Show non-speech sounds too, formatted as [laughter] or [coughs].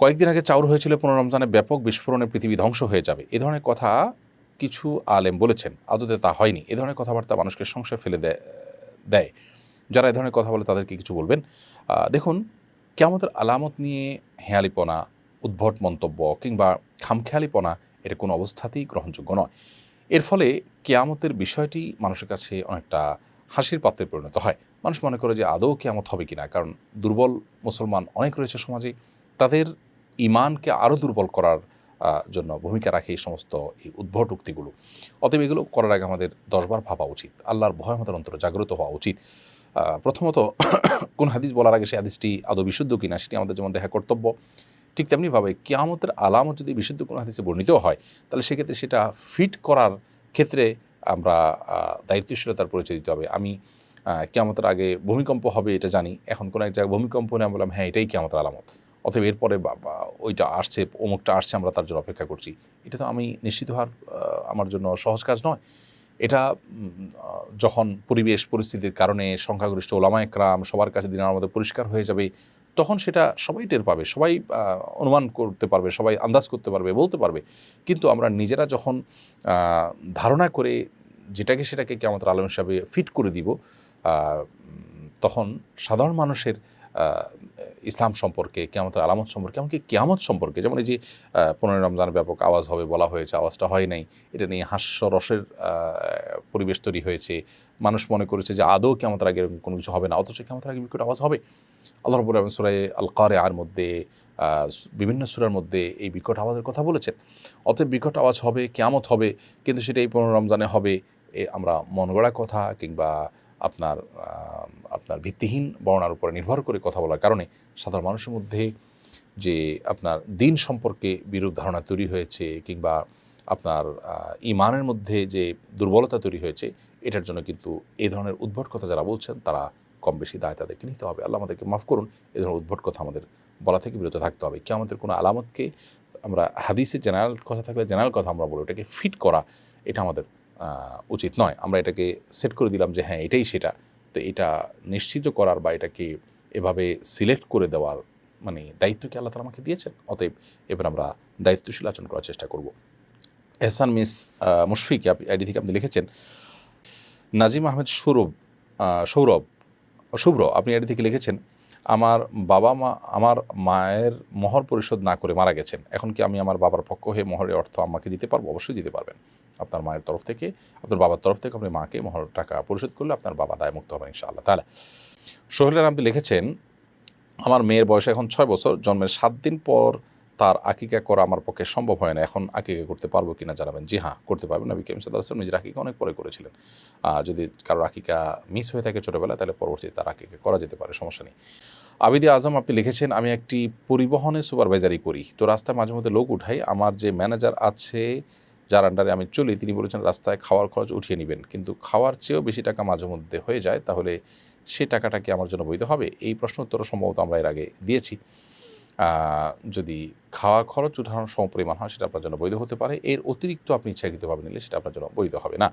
কয়েকদিন আগে চাউর হয়েছিল পনেরো রমজানে ব্যাপক বিস্ফোরণে পৃথিবী ধ্বংস হয়ে যাবে। এ ধরনের কথা কিছু আলেম বলেছেন। আদতে তা হয়নি। এ ধরনের কথাবার্তা মানুষকে সংশয় ফেলে দেয়। যারা এ ধরনের কথা বলে তাদেরকে কিছু বলবেন। দেখুন, কেয়ামতের আলামত নিয়ে হেয়ালিপনা, উদ্ভট মন্তব্য কিংবা খামখেয়ালিপনা এটা কোনো অবস্থাতেই গ্রহণযোগ্য নয়। এর ফলে কেয়ামতের বিষয়টি মানুষের কাছে অনেকটা হাসির পাত্রে পরিণত হয়। মানুষ মনে করে যে আদৌ কেয়ামত হবে কিনা? কারণ দুর্বল মুসলমান অনেক রয়েছে সমাজে। তাদের ইমানকে আরও দুর্বল করার জন্য ভূমিকা রাখে এই সমস্ত এই উদ্ভট উক্তিগুলো। অতএব এগুলো করার আগে আমাদের দশবার ভাবা উচিত, আল্লাহর ভয় আমাদের অন্তর জাগ্রত হওয়া উচিত। প্রথমত [coughs] কোন হাদিস বলার আগে সেই হাদিসটি আদৌ বিশুদ্ধ কিনা সেটি আমাদের যেমন দেখা কর্তব্য, ঠিক তেমনিভাবে কেয়ামতের আলামত যদি বিশুদ্ধ কোনো হাদিসে বর্ণিত হয়, তাহলে সেক্ষেত্রে সেটা ফিট করার ক্ষেত্রে আমরা দায়িত্বশীলতার পরিচয় দিতে হবে। আমি কেয়ামতের আগে ভূমিকম্প হবে এটা জানি, এখন কোনো এক জায়গায় ভূমিকম্প নিয়ে বললাম হ্যাঁ এটাই কেয়ামতের আলামত। অতএব এরপরে ওইটা আসছে, অমুকটা আসছে, আমরা তার জন্য অপেক্ষা করছি। এটা তো আমি নিশ্চিত হওয়ার আমার জন্য সহজ কাজ নয়। এটা যখন পরিবেশ পরিস্থিতির কারণে সংখ্যাগরিষ্ঠ ওলামা একরাম সবার কাছে দিনের মধ্যে পরিষ্কার হয়ে যাবে, তখন সেটা সবাই টের পাবে, সবাই অনুমান করতে পারবে, সবাই আন্দাজ করতে পারবে, বলতে পারবে। কিন্তু আমরা নিজেরা যখন ধারণা করে যেটাকে সেটাকে কেমন আলম হিসাবে ফিট করে দিব তখন সাধারণ মানুষের ইসলাম সম্পর্কে কেয়ামতের আলামত সম্পর্কে এমনকি কেয়ামত সম্পর্কে যেমন এই যে আহ, পনেরোই রমজানের ব্যাপক আওয়াজ হবে বলা হয়েছে আওয়াজটা হয় নাই এটা নিয়ে হাস্যরসের পরিবেশ তৈরি হয়েছে। মানুষ মনে করেছে যে আদৌ কেমতের আগে কোনো কিছু হবে না অথচ কেমতের আগে বিকট আওয়াজ হবে। আল্লাহ রবুল আলম সুরাই আল কারে আর মধ্যে বিভিন্ন সুরার মধ্যে এই বিকট আওয়াজের কথা বলেছেন। অতএব বিকট আওয়াজ হবে কেয়ামত হবে কিন্তু সেটা এই পনেরো রমজানে হবে এ আমরা মন গড়া কথা কিংবা আপনার আপনার ভিত্তিহীন বর্ণার উপরে নির্ভর করে কথা বলার কারণে সাধারণ মানুষের মধ্যে যে আপনার দিন সম্পর্কে বিরূপ ধারণা তৈরি হয়েছে কিংবা আপনার ইমানের মধ্যে যে দুর্বলতা তৈরি হয়েছে, এটার জন্য কিন্তু এই ধরনের উদ্ভট কথা যারা বলছেন, তারা কম বেশি দায় তাদেরকে নিতে হবে। আল্লাহ আমাদেরকে মাফ করুন এই ধরনের উদ্ভট কথা আমাদের বলা থেকে বিরত থাকতে হবে। কি আমাদের কোনো আলামতকে আমরা হাদিসে জেনারেল কথা থাকলে জেনারেল কথা আমরা বলি ওটাকে ফিট করা, এটা আমাদের উচিত নয়। আমরা এটাকে সেট করে দিলাম যে হ্যাঁ এটাই সেটা। তো এটা নিশ্চিত করার বা এটাকে এভাবে সিলেক্ট করে দেওয়ার মানে দায়িত্ব কি আল্লাহ তালা আমাকে দিয়েছেন? অতএব এবার আমরা দায়িত্বশীল আচরণ করার চেষ্টা করব। এহসান মিস মুশফিক, আপনি আইডি থেকে আপনি লিখেছেন, নাজিম আহমেদ সৌরভ সৌরভ শুভ্র আপনি আইডি থেকে লিখেছেন আমার বাবা মা, আমার মায়ের মহর পরিশোধ না করে মারা গেছেন। এখন কি আমি আমার বাবার পক্ষ হয়ে মহরের অর্থ আমাকে দিতে পারব? অবশ্যই দিতে পারবেন। আপনার মায়ের তরফ থেকে, আপনার বাবার তরফ থেকে আপনি মাকে মহর টাকা পরিশোধ করলে আপনার বাবা দায়মুক্ত হবেন ইনশাআল্লাহ। তাহলে সোহেলের আপনি লিখেছেন, আমার মেয়ের বয়স এখন ছয় বছর, জন্মের সাত দিন পর তার আকিকা করা আমার পক্ষে সম্ভব হয় না। এখন আকিকা করতে পারব কিনা জানাবেন। জি হ্যাঁ করতে পারবেন। নবী কেম আসলাম নিজের আকিকা অনেক পরে করেছিলেন। যদি কারোর আকিকা মিস হয়ে থাকে ছোটোবেলায়, তাহলে পরবর্তীতে তার আকিকা করা যেতে পারে, সমস্যা নেই। আবিদি আজম আপনি লিখেছেন, আমি একটি পরিবহনে সুপারভাইজারি করি। তো রাস্তায় মাঝে মধ্যে লোক উঠাই, আমার যে ম্যানেজার আছে, যার আন্ডারে আমি চলি, তিনি বলেছেন, রাস্তায় খাওয়ার খরচ উঠিয়ে নেবেন। কিন্তু খাওয়ার চেয়েও বেশি টাকা মাঝে মধ্যে হয়ে যায়, তাহলে সে টাকাটা কি আমার জন্য বৈধ হবে? এই প্রশ্ন উত্তর সম্ভবত আমরা এর আগে দিয়েছি। যদি খাওয়া খরচ উঠানোর সমপরিমাণ হয়, সেটা আপনার জন্য বৈধ হতে পারে। এর অতিরিক্ত আপনি ইচ্ছাকৃতভাবে নিলে সেটা আপনার জন্য বৈধ হবে না।